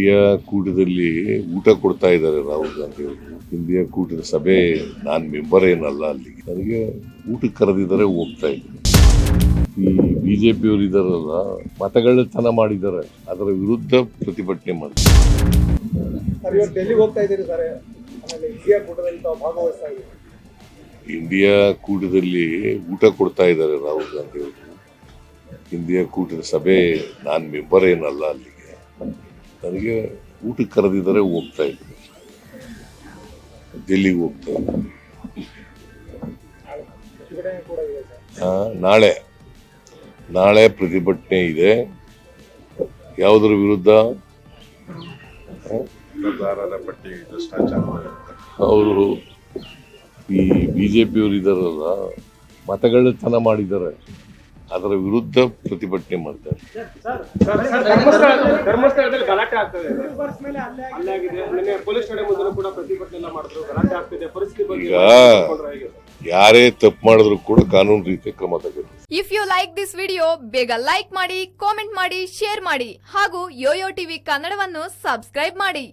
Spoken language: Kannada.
ಇಂಡಿಯಾ ಕೂಟದಲ್ಲಿ ಊಟ ಕೊಡ್ತಾ ಇದ್ದಾರೆ ರಾಹುಲ್ ಗಾಂಧಿ ಅವರು. ಇಂಡಿಯಾ ಕೂಟದ ಸಭೆ ನಾನ್ ಮೆಂಬರ್ ಏನಲ್ಲ ಅಲ್ಲಿ. ನನಗೆ ಊಟಕ್ಕೆ ಕರೆದಿದ್ದಾರೆ ಹೋಗ್ತಾ ಇದ್ದೀನಿ ಈ ಬಿಜೆಪಿ ಅವರು ಇದಾರಲ್ಲ ಮತಗಳತನ ಮಾಡಿದ್ದಾರೆ. ಅದರ ವಿರುದ್ಧ ಪ್ರತಿಭಟನೆ ಆಮೇಲೆ ಇಂಡಿಯಾ ಕೂಟದಲ್ಲಿ ತಾವು ಇಂಡಿಯಾ ಕೂಟದಲ್ಲಿ ಊಟ ಕೊಡ್ತಾ ಇದ್ದಾರೆ ರಾಹುಲ್ ಗಾಂಧಿ ಅವರು. ಇಂಡಿಯಾ ಕೂಟದ ಸಭೆ ನಾನ್ ಮೆಂಬರ್ ಏನಲ್ಲ ಅಲ್ಲಿಗೆ ನನಗೆ ಊಟಕ್ಕೆ ಕರೆದಿದ್ದಾರೆ ಹೋಗ್ತಾ ಇದ್ದೆ. ಡೆಲ್ಲಿಗೆ ಹೋಗ್ತಾ ಇದ್ದೆ. ನಾಳೆ ನಾಳೆ ಪ್ರತಿಭಟನೆ ಇದೆ. ಯಾವುದರ ವಿರುದ್ಧ? ಅವರು ಈ ಬಿ ಜೆ ಪಿಯವರು ಇದ್ದಾರಲ್ಲ ಮತಗಳತನ ಮಾಡಿದ್ದಾರೆ. ಅದರ ವಿರುದ್ಧ ಪ್ರತಿಭಟನೆ ಮಾಡ್ತಾರೆ. ಈಗ ಯಾರೇ ತಪ್ಪು ಮಾಡಿದ್ರು ಕೂಡ ಕಾನೂನು ರೀತಿ ಕ್ರಮ ತಗೋ if you like this video ಬೇಗ ಲೈಕ್ ಮಾಡಿ ಕಾಮೆಂಟ್ ಮಾಡಿ ಶೇರ್ ಮಾಡಿ ಹಾಗೂ ಯೋಯೋ ಟಿವಿ ಕನ್ನಡವನ್ನು ಸಬ್ಸ್ಕ್ರೈಬ್ ಮಾಡಿ.